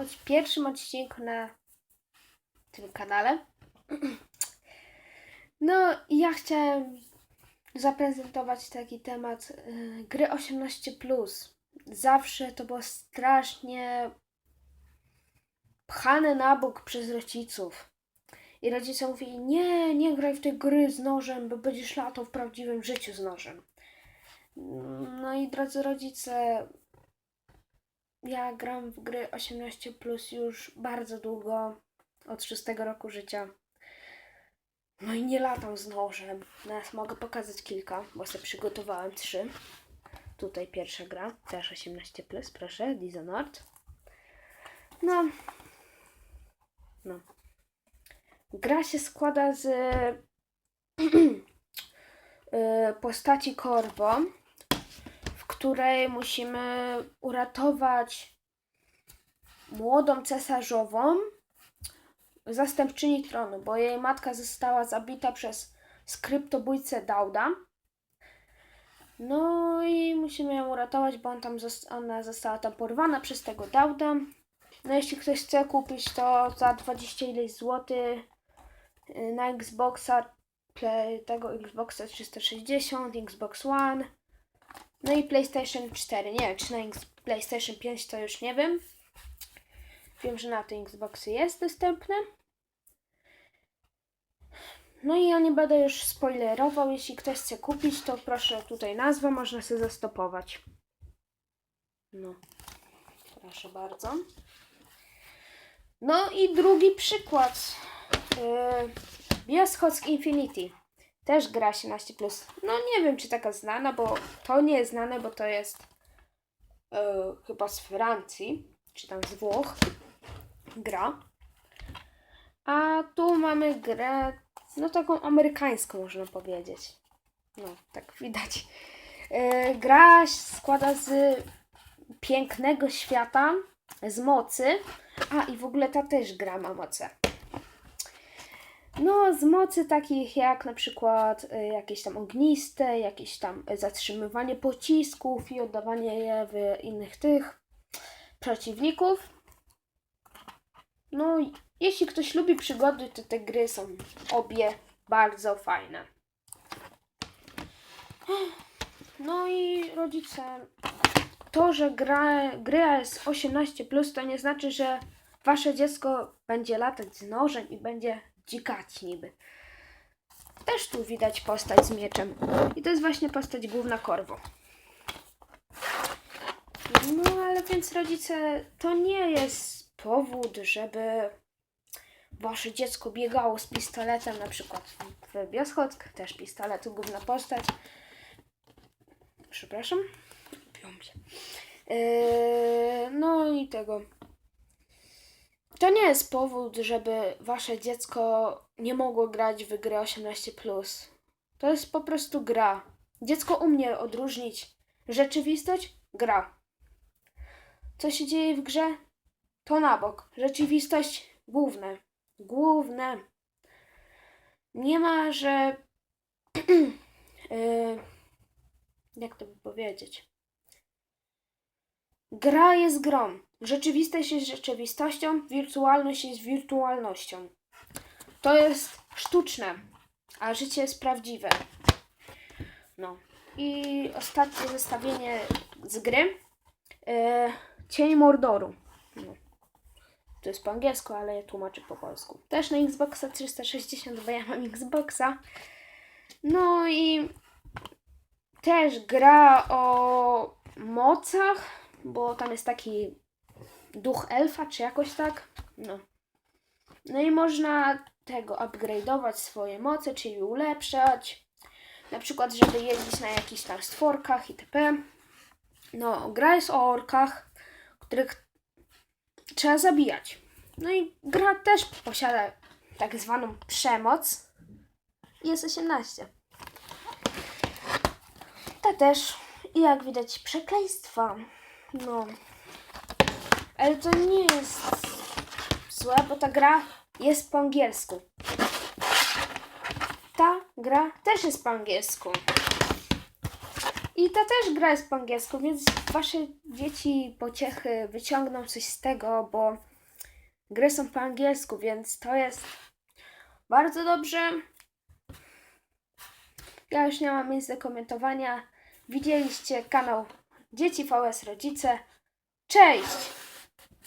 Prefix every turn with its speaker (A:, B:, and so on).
A: od- pierwszym odcinku na tym kanale. No i ja chciałem zaprezentować taki temat y, gry 18+. Zawsze to było strasznie pchane na bok przez rodziców. I rodzice mówili, nie, nie graj w te gry z nożem, bo będziesz latał w prawdziwym życiu z nożem. No i drodzy rodzice, ja gram w gry 18 plus już bardzo długo, od 6 roku życia. No i nie latam z nożem. Teraz mogę pokazać kilka, bo sobie przygotowałem trzy. Tutaj pierwsza gra, też 18 plus, proszę, Dishonored. No. No. Gra się składa z y, postaci Corvo, w której musimy uratować młodą cesarzową, zastępczyni tronu, bo jej matka została zabita przez skryptobójcę Dauda. No i musimy ją uratować, bo on tam zos- ona została tam porwana przez tego Dauda. No jeśli ktoś chce kupić to za 20 ileś złotych y, na Xboxa, tego Xboxa 360, Xbox One, no i PlayStation 4. Nie wiem, czy na PlayStation 5 to już nie wiem. Wiem, że na te Xboxy jest dostępne. No i ja nie będę już spoilerował. Jeśli ktoś chce kupić, to proszę tutaj nazwę, można sobie zastopować. No, proszę bardzo. No i drugi przykład. Yy, Bioschock Infinity. Też gra 18+. No nie wiem, czy taka znana, bo to nie jest znane, bo to jest yy, chyba z Francji, czy tam z Włoch. Gra. A tu mamy grę, no taką amerykańską można powiedzieć. No, tak widać. Yy, gra składa z pięknego świata, z mocy. A i w ogóle ta też gra ma moce. No, z mocy takich jak na przykład y, jakieś tam ogniste, jakieś tam zatrzymywanie pocisków i oddawanie je w innych tych przeciwników. No, jeśli ktoś lubi przygody, to te gry są obie bardzo fajne. No i rodzice, to, że gra, gra jest 18, to nie znaczy, że wasze dziecko będzie latać z nożem i będzie dzikać niby. Też tu widać postać z mieczem. I to jest właśnie postać główna Korwo. No ale więc rodzice, to nie jest powód, żeby wasze dziecko biegało z pistoletem, na przykład w Bioskock, też pistolet, główna postać. Przepraszam. Yy, no i tego. To nie jest powód, żeby wasze dziecko nie mogło grać w gry 18. To jest po prostu gra. Dziecko umie odróżnić rzeczywistość, gra. Co się dzieje w grze? To na bok. Rzeczywistość główne. Główne. Nie ma, że. yy, jak to by powiedzieć? Gra jest grą. Rzeczywistość jest rzeczywistością, wirtualność jest wirtualnością. To jest sztuczne, a życie jest prawdziwe. No. I ostatnie zestawienie z gry. E, Cień Mordoru. No. To jest po angielsku, ale ja tłumaczę po polsku. Też na Xboxa 360, bo ja mam Xboxa. No i też gra o mocach, bo tam jest taki duch elfa, czy jakoś tak. No. No i można tego upgrade'ować swoje moce, czyli ulepszać. Na przykład, żeby jeździć na jakichś tam stworkach itp. No, gra jest o orkach, których trzeba zabijać. No i gra też posiada tak zwaną przemoc. Jest 18. Ta też. Jak widać, przekleństwa. No. Ale to nie jest złe, bo ta gra jest po angielsku. Ta gra też jest po angielsku. I ta też gra jest po angielsku, więc wasze dzieci pociechy wyciągną coś z tego, bo Gry są po angielsku, więc to jest bardzo dobrze. Ja już nie mam nic do komentowania. Widzieliście kanał Dzieci VS Rodzice. Cześć!